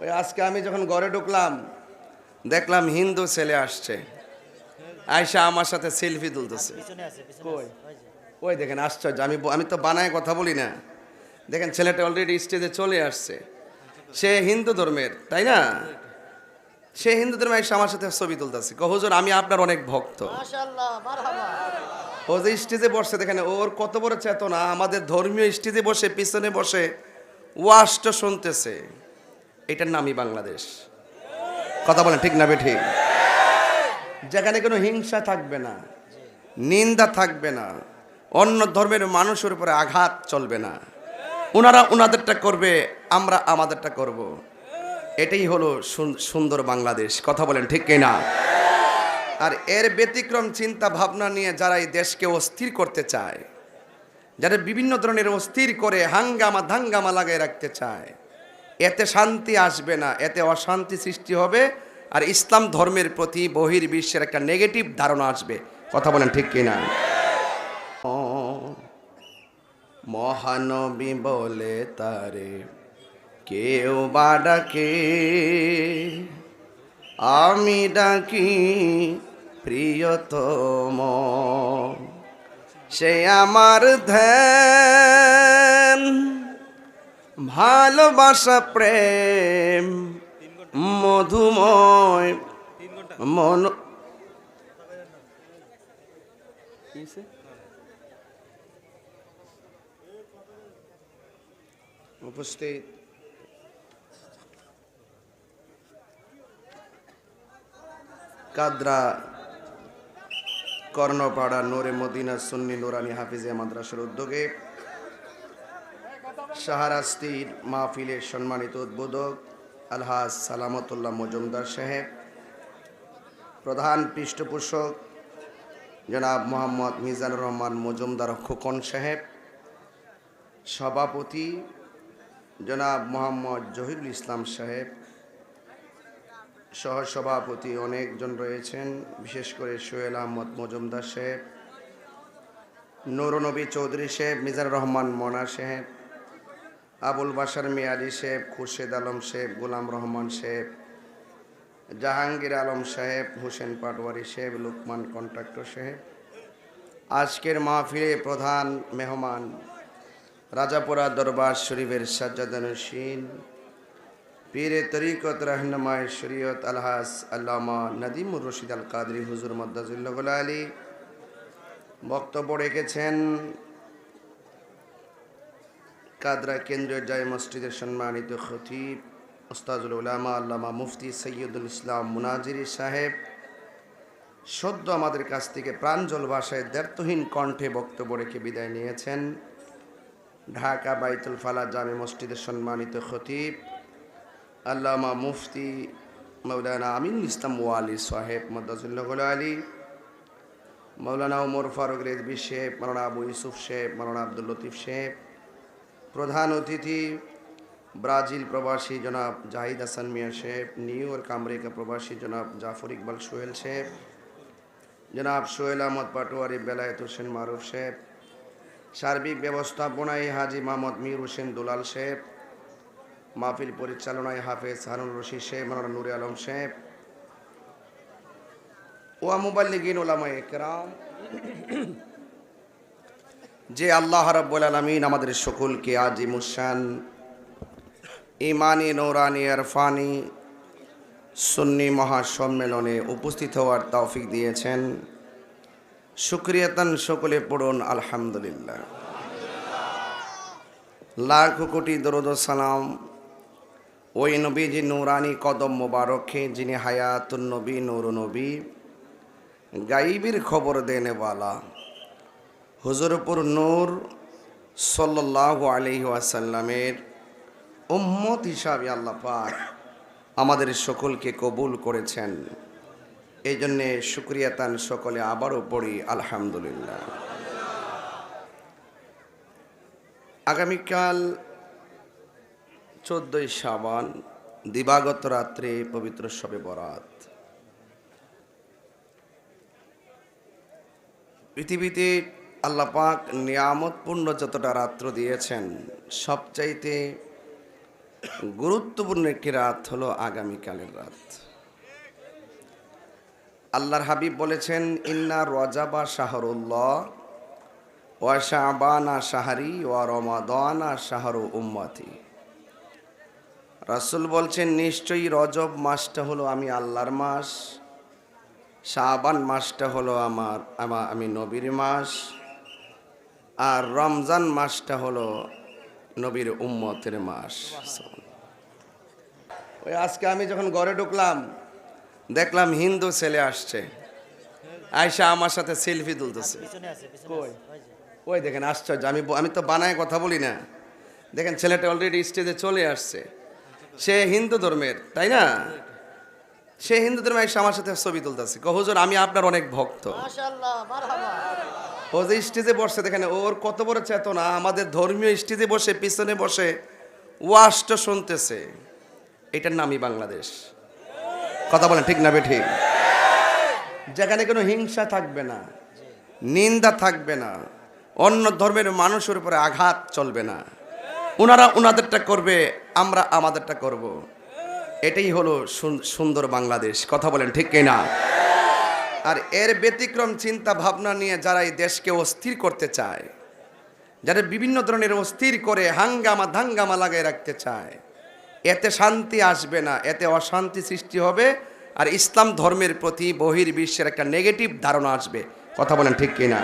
ওই আজকে আমি যখন ঘরে ঢুকলাম দেখলাম হিন্দু ছেলে আসছে। আয়সা আমার সাথে সেলফি তুলতেছে। কই? ওই দেখেন আশ্চর্য আমি আমি তো বানায় কথা বলি না। দেখেন ছেলেটা অলরেডি স্টেজে চলে আসছে। সে হিন্দু ধর্মের তাই না? সে হিন্দু ধর্মে এসে আমার সাথে ছবি তুলতেছে। হুজুর আমি আপনার অনেক ভক্ত। ও যে স্টেজে বসে দেখেন ওর কত বড় চেতনা। আমাদের ধর্মীয় স্টেজে বসে পিছনে বসে ওয়াষ্ট শুনতেছে। এটার নামই বাংলাদেশ। কথা বলেন, ঠিক না বে ঠিক যেখানে কোনো হিংসা থাকবে না, নিন্দা থাকবে না, অন্য ধর্মের মানুষের উপরে আঘাত চলবে না। ওনারা ওনাদেরটা করবে, আমরা আমাদেরটা করব। এটাই হলো সুন- সুন্দর বাংলাদেশ। কথা বলেন, ঠিক কিনা? আর এর ব্যতিক্রম চিন্তা ভাবনা নিয়ে যারা এই দেশকে অস্থির করতে চায়, যারা বিভিন্ন ধরনের অস্থির করে হাঙ্গামা ধাঙ্গামা লাগিয়ে রাখতে চায় এতে শান্তি আসবে না, এতে অশান্তি সৃষ্টি হবে আর ইসলাম ধর্মের প্রতি বহির বিশ্বের একটা নেগেটিভ ধারণা আসবে। কথা বলেন ঠিক কিনা? মহানবী বলে তারে, কেউ বা ডাকে, আমি ডাকি প্রিয়তম। সে আমার ধ্যান ভালোবাসা প্রেম মধুময় মন উপস্থিত। কাদরা কর্ণপাড়া নোরে মদিনা সুন্নি নুরানি হাফিজে মাদ্রাসার উদ্যোগে শাহরাস্তির মাহফিলের সম্মানিত উদ্বোধক আলহাজ সালামতুল্লাহ মজুমদার সাহেব, প্রধান পৃষ্ঠপোষক জনাব মোহাম্মদ মিজানুর রহমান মজুমদার খোকন সাহেব, সভাপতি জনাব মোহাম্মদ জহিরুল ইসলাম সাহেব, সহসভাপতি অনেকজন রয়েছেন, বিশেষ করে সোহেল আহমদ মজুমদার সাহেব, নুরনবী চৌধুরী সাহেব, মিজানুর রহমান মনা সাহেব আবুল বাসার মিয়ালি সাহেব, খুরশেদ আলম সাহেব, গোলাম রহমান সাহেব, জাহাঙ্গীর আলম সাহেব, হোসেন পাটওয়ারি সাহেব, লুকমান কন্ট্রাক্টর সাহেব। আজকের মাহফিলে প্রধান মেহমান রাজাপুরা দরবার শরীফের সাজ্জাদানুসীন পীরে তরিকত রহনমায় শরীয়ত আলহাস আল্লামা নদিমুর রশিদ আল কাদরি হুজুর মদ্দাজুল্লাহ আলী বক্তব্য রেখেছেন কাদরা কেন্দ্রীয় জায় মসজিদের সম্মানিত খতিব ওস্তাজুল উলামা, আল্লামা মুফতি সৈয়দুল ইসলাম মুনাজিরি সাহেব, সদ্য আমাদের কাছ থেকে প্রাঞ্জল ভাষায় দ্ব্যর্থহীন কণ্ঠে বক্তব্য রেখে বিদায় নিয়েছেন ঢাকা বাইতুল ফালা জামে মসজিদের সম্মানিত খতিব, আল্লামা মুফতি মৌলানা আমিন ইসলাম ওয়ালি সাহেব মদাজুল্লাহ আলী, মৌলানা ওমর ফারুক রেজবি শেখ মৌলানা আবু ইউসুফ শেখ মৌলানা আব্দুল লতিফ শেখ প্রধান অতিথি, ব্রাজিল প্রবাসী জনাব Zahid Hasan Mia Sheikh New York America প্রবাসী জনাব জাফর ইকবাল সোহেল শেখ জনাব সোহেল আহমদ পাটোয়ারি, বেলায়েত হোসেন মারুফ শেখ সার্বিক ব্যবস্থাপনায় হাজি মোহাম্মদ মীর হোসেন দুলাল শেখ মাহফিল পরিচালনায় হাফেজ হারুন রশিদ শেখ মারানা নুরে আলম শেখ ওয়া মুবাল্লিগিন ওলামা একরাম যে আল্লাহ রাব্বুল আলামিন আমাদের সকলকে আজি মুসান ইমানি নৌরানি, আরফানি, সুন্নি মহাসম্মেলনে উপস্থিত হওয়ার তৌফিক দিয়েছেন। শুক্রিয়াতান সকলে পড়ুন, আলহামদুলিল্লাহ। লাখ কোটি দরুদ সালাম ওই নবীজি নুরানি কদম মোবারকে, যিনি হায়াতুন নবী নূর নবী, গাইবির খবর দেনেওয়ালা। হুজুরপুর নূর সাল্লাহ আলহি আসাল্লামের উম্মত হিসাবে আল্লাহ পাক আমাদের সকলকে কবুল করেছেন। এই জন্যে শুক্রিয়াতান সকলে আবারও পড়ি, আলহামদুলিল্লাহ। আগামীকাল চোদ্দই সাবান দিবাগত রাত্রে পবিত্র শবে বরাত। পৃথিবীতে আল্লাহ পাক নিয়ামতপূর্ণ যতটা রাত্র দিয়েছেন, সবচাইতে গুরুত্বপূর্ণ একটি রাত হলো আগামীকালের রাত। আল্লাহর হাবিব বলেছেন, ইন্না রজাবা শাহরুল্লাহ ওয়া শাবানা শাহরি ওয়া রমাদানা শাহরু উম্মতি। রাসূল বলছেন, নিশ্চয়ই রজব মাসটা হলো আমি আল্লাহর মাস, শাবান মাসটা হলো আমার, আমি নবীর মাস। আর রমজান মাসটা হলো নবীর উম্মতের মাস। ওই আজকে আমি যখন ঘরে ঢুকলাম, দেখলাম হিন্দু ছেলে আসছে। আয়সা আমার সাথে সেলফি তুলতেছে। ওই দেখেন, আশ্চর্য। আমি আমি তো বানায় কথা বলি না। দেখেন, ছেলেটা অলরেডি স্টেজে চলে আসছে। সে হিন্দু ধর্মের, তাই না? সে হিন্দু ধর্মে এসে আমার সাথে ছবি তুলতেছে। হুজুর আমি আপনার অনেক ভক্ত। ও যে স্টেজে বসে দেখেন ওর কত বড় চেতনা। আমাদের ধর্মীয় স্টেজে বসে পিছনে বসে ওয়াশটা শুনতেছে। এটার নামই বাংলাদেশ। কথা বলেন ঠিক না বে ঠিক? যেখানে কোনো হিংসা থাকবে না নিন্দা থাকবে না অন্য ধর্মের মানুষের উপরে আঘাত চলবে না। ওনারা ওনাদেরটা করবে আমরা আমাদেরটা করব। এটাই হলো সুন- সুন্দর বাংলাদেশ। কথা বলেন ঠিক কিনা? আর এর ব্যতিক্রম চিন্তা ভাবনা নিয়ে যারা এই দেশকে অস্থির করতে চায়, যারা বিভিন্ন ধরনের অস্থির করে হাঙ্গামা ধাঙ্গামা লাগিয়ে রাখতে চায়, এতে শান্তি আসবে না, এতে অশান্তি সৃষ্টি হবে, আর ইসলাম ধর্মের প্রতি বহির্বিশ্বের একটা নেগেটিভ ধারণা আসবে। কথা বলেন ঠিক কিনা?